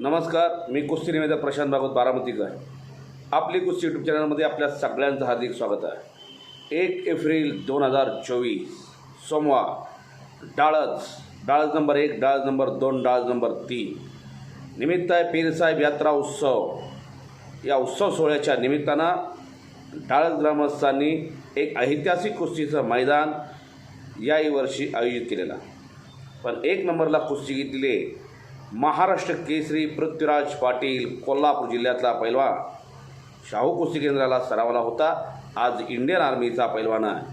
नमस्कार मी कुस्ती निवेदक प्रशांत भागवत बारामतीकर. आपली कुस्ती यूट्यूब चॅनलमध्ये आपल्या सगळ्यांचं हार्दिक स्वागत आहे. एक एप्रिल दोन हजार चोवीस सोमवार डाळज डाळज नंबर एक डाळज नंबर दोन डाळज नंबर तीन. निमित्त आहे पीरसाहेब यात्रा उत्सव. या उत्सव सोहळ्याच्या निमित्तानं डाळज ग्रामस्थांनी एक ऐतिहासिक कुस्तीचं मैदान याही वर्षी आयोजित केलेलं पण एक नंबरला कुस्ती घेतलेले महाराष्ट्र केसरी पृथ्वीराज पाटील कोल्हापूर जिल्ह्यातला पैलवान. शाहू कुस्ती केंद्राला सरावला होता. आज इंडियन आर्मीचा पैलवान आहे.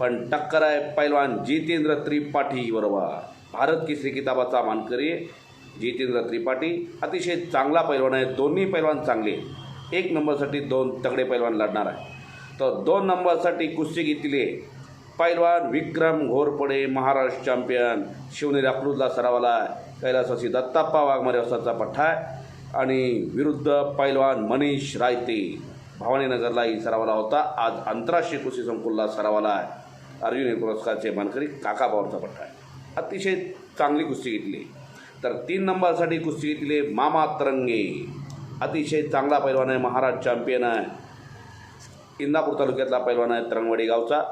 पण टक्कर आहे पैलवान जितेंद्र त्रिपाठी बरोबर. भारत केसरी किताबाचा मानकरी जितेंद्र त्रिपाठी. अतिशय चांगला पैलवान आहे. दोन्ही पैलवान चांगले. एक नंबरसाठी दोन तगडे पैलवान लढणार आहे. तर दोन नंबरसाठी कुस्ती घेतली पैलवान विक्रम घोरपडे महाराष्ट्र चॅम्पियन शिवनेरी अकलूजला सरावाला आहे कैलासवासी दत्ताप्पा वाघमारे वसाचा पठ्ठा आहे. आणि विरुद्ध पैलवान मनीष रायते भवानीनगरलाही सरावाला होता. आज आंतरराष्ट्रीय कृषी संकुलला सरावाला आहे. अर्जुन पुरस्कारचे मानकरी काका पवारचा पठ्ठा आहे. अतिशय चांगली कुस्ती घेतली. तर तीन नंबरसाठी कुस्ती घेतली मामा तरंगे. अतिशय चांगला पैलवान आहे महाराज चॅम्पियन आहे. इंदापूर तालुक्यातला पैलवान आहे तरंगवाडी गावचा.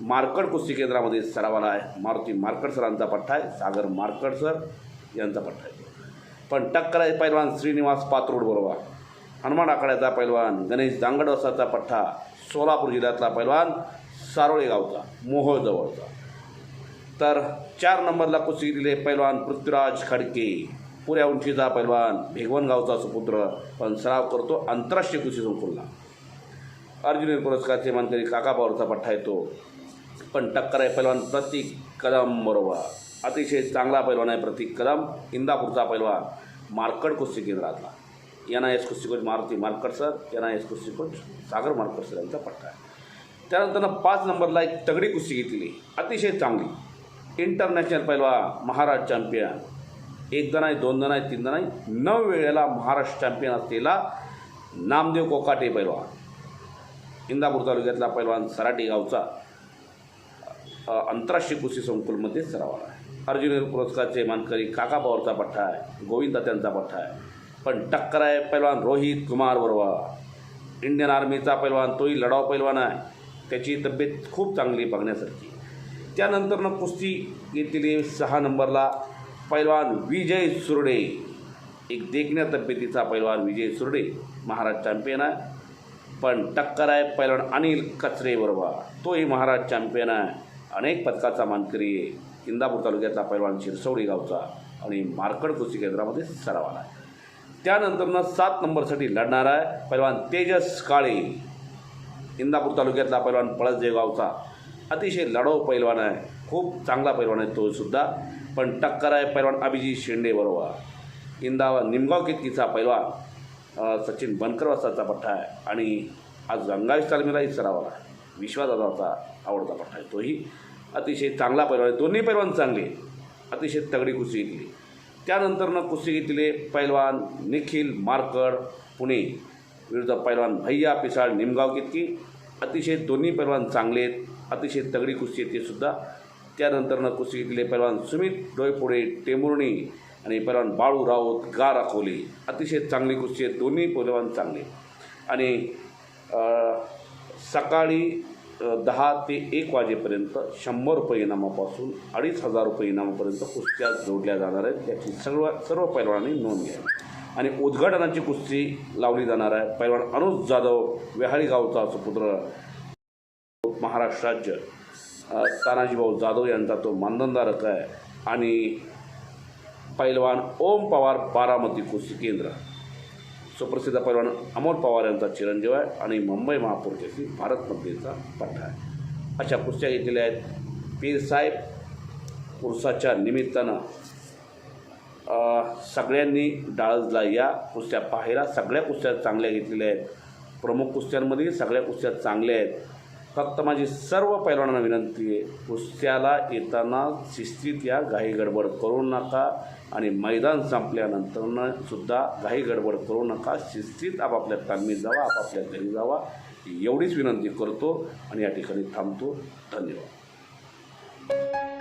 मार्कड कुस्ती केंद्रामध्ये सरावाला आहे. मारुती मार्कड सरांचा पट्टा आहे. सागर मार्कड सर यांचा पठ्ठा आहे. पण टक्कर आहे पैलवान श्रीनिवास पात्रोड बरोबर. हनुमान आखाड्याचा पैलवान गणेश दांगडवसाचा पठ्ठा सोलापूर जिल्ह्यातला पैलवान सारोळे गावचा मोहोळजवळचा तर चार नंबरला कुस्ती दिले पैलवान पृथ्वीराज खडके. पुऱ्या उंचीचा पैलवान भेगवन गावचा सुपुत्र. पण सराव करतो आंतरराष्ट्रीय कुस्ती संकुलला. अर्जुन पुरस्कारचे मानकरी काका पवारचा पठ्ठा येतो. पण टक्कर आहे पैलवान प्रतीक कदम बरोबर. अतिशय चांगला पैलवान आहे प्रतीक कदम. इंदापूरचा पैलवान मार्कड कुस्ती केंद्रातला एन आय एस कुस्ती coach Maruti Markad sir N I S कुस्ती कोच सागर मार्कड सर यांचा पट्टा आहे. त्यानंतर पाच नंबरला एक तगडी कुस्ती घेतली अतिशय चांगली. इंटरनॅशनल पहिलवा महाराज चॅम्पियन. एक जण आहे दोन जण आहे तीन जण आहे. नऊ वेळेला महाराष्ट्र चॅम्पियन असलेला नामदेव कोकाटे पैलवान. इंदापूर तालुक्यातला पैलवान सराटी गावचा. आंतरराष्ट्रीय कृषी संकुलमध्ये सरावाला आहे. अर्जुन पुरस्कारचे मानकरी काका पवारचा पठ्ठा आहे गोविंदा त्यांचा पठ्ठा आहे. पण टक्कर आहे पैलवान रोहित कुमार बरोबर इंडियन आर्मीचा पैलवान तोही लढाव पैलवान आहे. त्याची तब्येत खूप चांगली बघण्यासारखी. त्यानंतरनं कुस्ती घेतलेली सहा नंबरला पैलवान विजय सुरडे. एक देखण्या तब्येतीचा पैलवान विजय सुरडे महाराज चॅम्पियन आहे. पण टक्कर आहे पैलवान अनिल कचरे बरोबर तोही महाराज चॅम्पियन आहे. अनेक पदकाचा मानकरी आहे इंदापूर तालुक्यातला पैलवान शिरसवडी गावचा आणि मार्कड कृषी केंद्रामध्ये सरावाला आहे. त्यानंतरनं सात नंबरसाठी लढणार आहे पैलवान तेजस काळे. इंदापूर तालुक्यातला पैलवान पळसदेव गावचा अतिशय लढाऊ पैलवान आहे. खूप चांगला पैलवान आहे तो सुद्धा. पण टक्कर आहे पैलवान अभिजित शेंडे बरोबर. इंदा निमगाव कितकीचा पैलवान सचिन सचिन बनकरवासाचा पट्टा आहे. आणि आज गंगावीस तालमीलाही सरावाला आहे. विश्वादादाचा आवडता पठ्ठा आहे. तोही अतिशय चांगला पैलवान आहे. दोन्ही पैलवान चांगले अतिशय तगडी कुस्ती घेतली. त्यानंतरनं कुस्ती घेतलेले पैलवान निखिल मारकड पुणे विरुद्ध पैलवान भैया पिसाळ निमगाव कितकी. अतिशय दोन्ही पैलवान चांगले आहेत. अतिशय तगडी कुस्ती येते ते सुद्धा. त्यानंतरनं कुस्ती घेतलेले पैलवान सुमित डोयपुडे टेंभुर्णी आणि पैलवान बाळू राऊत गा राखोली. अतिशय चांगली कुस्ती आहे. दोन्ही पैलवान चांगले आणि सकाळी दहा ते एक वाजेपर्यंत शंभर रुपये इनामापासून अडीच हजार रुपये इनामापर्यंत कुस्त्या जोडल्या जाणार आहेत. याची सर्व सर्व पैलवानांनी नोंद घ्या आणि उद्घाटनाची कुस्ती लावली जाणार आहे. पैलवान अनुज जाधव वेहाळी गावचा सुपुत्र महाराष्ट्र राज्य. तानाजीभाऊ जाधव यांचा तो मानधनधारक आहे. आणि पैलवान ओम पवार बारामती कुस्ती केंद्र. सुप्रसिद्ध पैलवान अमोल पवार यांचा चिरंजीव आहे आणि मुंबई महापौर केसरी भारतमध्येचा पट्टा आहे. अशा कुस्त्या घेतलेल्या आहेत. पीरसाहेब उर्साच्या निमित्तानं सगळ्यांनी डाळजला या कुस्त्या पाहायला. सगळ्या कुस्त्या चांगल्या घेतलेल्या आहेत. प्रमुख कुस्त्यांमध्ये सगळ्या कुस्त्या चांगल्या आहेत. फक्त माझी सर्व पैलवानांना विनंती आहे कुस्त्याला येताना शिस्तीत या घाई गडबड करू नका आणि मैदान संपल्यानंतरनं सुद्धा घाई गडबड करू नका. शिस्तीत आपापल्या कामी जावा आपापल्या घरी जावा. एवढीच विनंती करतो आणि या ठिकाणी थांबतो. धन्यवाद.